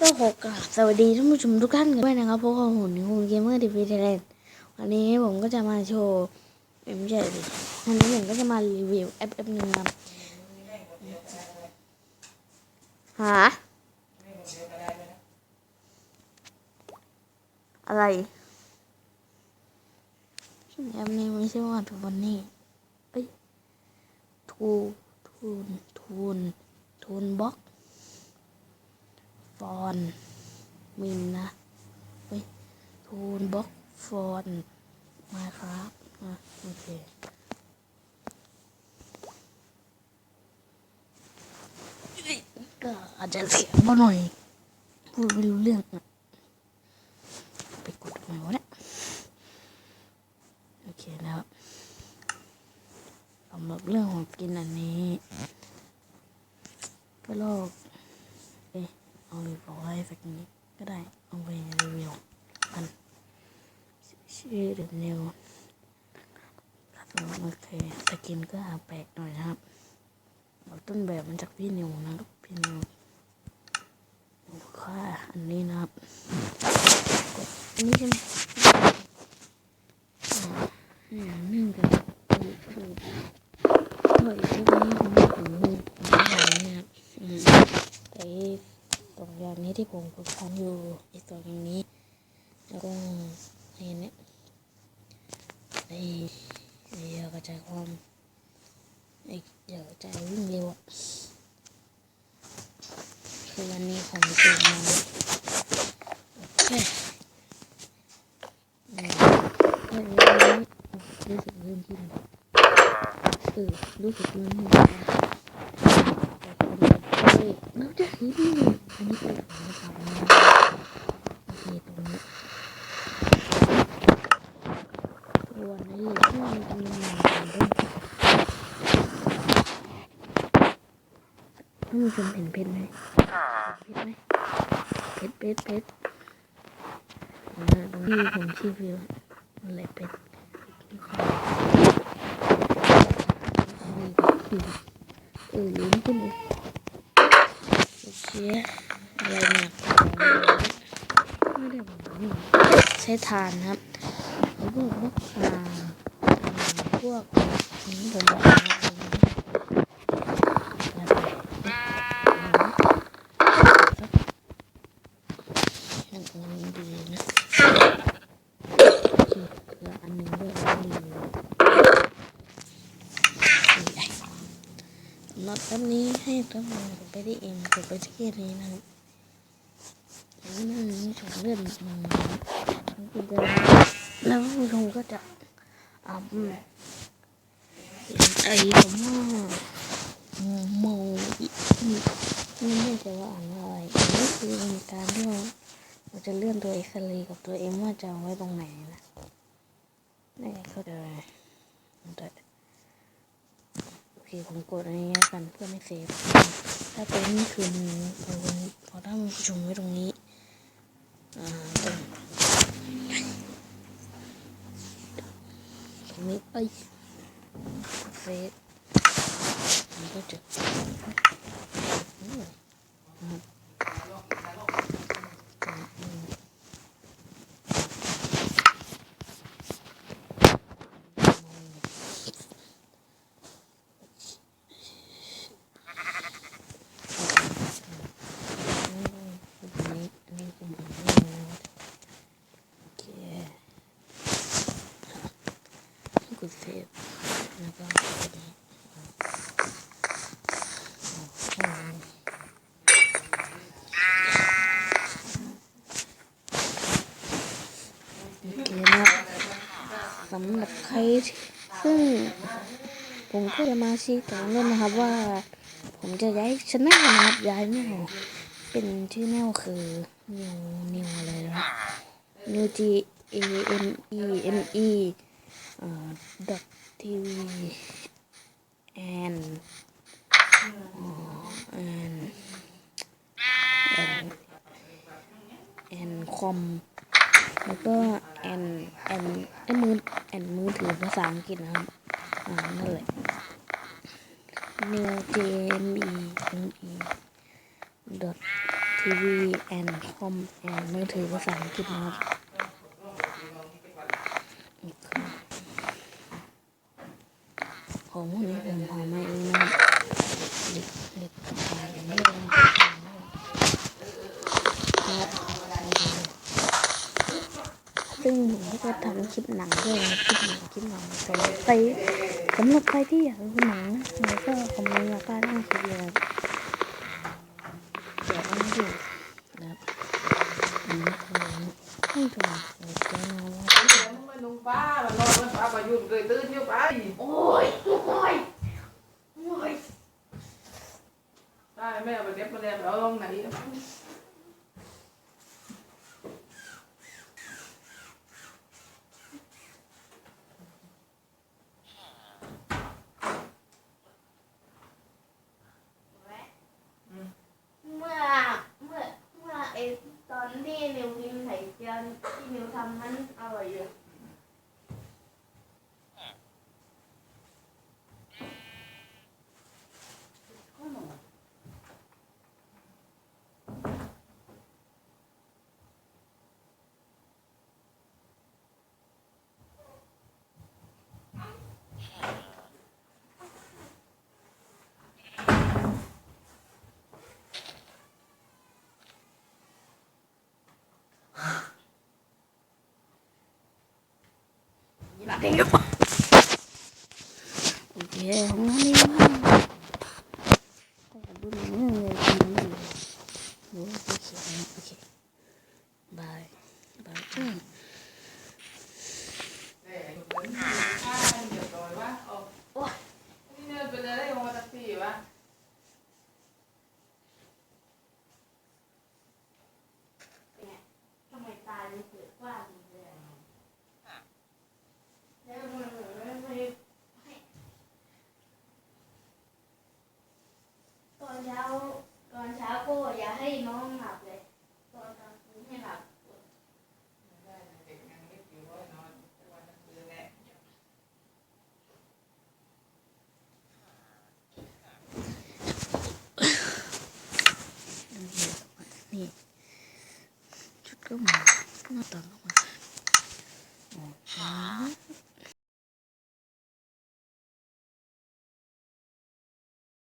ก็ขอกราบสวัสดีท่านผู้ชมทุกท่านกันด้วยนะครับพวกเราหุ่นหุ่นเกมเมอร์ทีวีไทยแลนด์วันนี้ผมก็จะมาโชว์เอ็มใช่ดิวันนี้ผมก็จะมารีวิวแอปแอปหนึ่งครับหาอะไรแอปนี้ไม่ใช่ว่าทุกวันนี้เอ้ยทูทูนทูนทูนบล็อก ฟอนมินนะเฮ้ยทูนบล็อกฟอนมาครับอะโอเคก็อาจจะเสียงมาหน่อยพูดไม่รู้เรื่องอะไปกดทำไมวะเนี่ยโอเคแล้วสำหรับเรื่องของกินอันนี้ ก็ลอก เอาไปบอกให้สักนิดก็ได้ เอาไปรีวิวมันชื่อเดนิวครับโอเคสกินก็แปลกหน่อยนะครับเอาต้นแบบมันจากพี่นิวนะครับพี่นิวค่าอันนี้นะครับอันนี้ใช่ไหมอ่าอย่นึ่งกับถูกถูกถอยพวกนี้ผมไม่ถึงหูผมไม่ไหวนะครับอืมแต่ สองอย่างนี้ที่ ผมฝึกทำอยู่อีกสองอย่างนี้ แล้วก็ไอ้เนี่ยไอ้ไอ้ยากระจายความไอ้ยากระจายวิ่งเร็วอะคือวันนี้ผมเจอมาโอเคอืมเอ้ยวันนี้รู้สึกเริ่มขึ้นเออรู้สึกเริ่มขึ้นเฮ้ยเราจะเห็นนี่อันนี้เป็นของนะครับโอเคตรงนี้ ตัวนี้ที่มันจะมีหนังด้วยท่านผู้ชมเห็นเพชรไหมเพชรไหมเพชรเพชรเพชรอ่าตรงนี้ผมชี้วิวอะไรเพชรเออลุ้นขึ้นเลยเชียอะไรเนี่ยไม่ได้บอกใช้ทานครับ พวกพวกคาพวกนี้ผมบอกว่ายังดีนะเกลืออันนึงด้วยอันนี้น็อตแบบนี้ให้ทั้งหมดไปได้เองกดไปที่นี้นะครับนี่ถุงเลื่อนมันคุณจะ แล้วผู้ชมก็จะอ่าไอ้ผมว่าเมาไม่แน่ใจว่าอ่านว่าอะไรนนี้คือเป็นการที่ว่าเราจะเลื่อนตัวเอ็กซเรย์กับตัวเอ็มว่าจะเอาไว้ตรงไหนนะนี่เขาจะแต่โอเคผมกดอันนี้กันเพื่อไม่เซฟถ้าเป็นนี่คือเอาไว้พอถ้ามันผู้ชมไว้ตรงนี้อ่าตรง ตรงนี้เอ้ยเซฟมันก็จะอืมอืมอืมอันนี้อันนี้คือผมไม่รู้นะโอเคก ดเซฟแล้วก็กดนี้อ๋อโอเคนะสำหรับใครที่ซึ่งผมก็จะมาชี้แจงด้วยนะครับว่า ผมจะย้ายชแนลนะครับย้ายแนวเป็นชื่อแนวคือ new new อะไรนะ new g a m e m e dot tv and and and and com แล้วก็ and and ไอ้มือ and มือถือภาษาอังกฤษนะครับ อ่า นั่นแหละ new j m e m e dot t ทีวีแอนคอมแอนมือถือภาษาอังกฤษนะครับ ของพวกนี้ผมหามาเองนะเด็กเด็กขายอย่างนี้เลยนะครับซึ่งผมก็ทำคลิปหนังด้วยนะคลิปหนังคลิปหนังสำหรับใครสำหรับใครที่อยากดูหนังนะแล้วก็คอมเมนต์มาใต้ล่างคลิปเลยนะครับเดี๋ยวเอามาดูนะครับนนี้คือให้ดูเดี๋ยวจะเอามามันนุ่งป้ามันนอนมันป้าประยุนเคยตื่นอยู่ไป โอ้ยโอ้ยโอ้ย ได้แม่ไปเก็บมาแล้วเอาลงไหน เมื่อเมื่อเมื่อไอตอนที่นิวกินไข่เจียว ที่นิวทำมันอร่อยอยู่ เดี๋ยวโอเคของน้องนี่ว่าก็ดูหนังเลยทำนี่ดูโอเคโอเคบายบายอืม เดี๋ยวต่อยวะโอ้นี่เนินไปเลยได้มาตักซี่วะ ทำไมตาดูเกิดกว้างเลยแล้วมันไม่ไม่ตอนเช้า ตอนเช้าก็อย่าให้น้องหลับเลย ตอนกลางคืนให้หลับนี่ชุดก็เหมือนหน้าตาก็เหมือนอ๋อ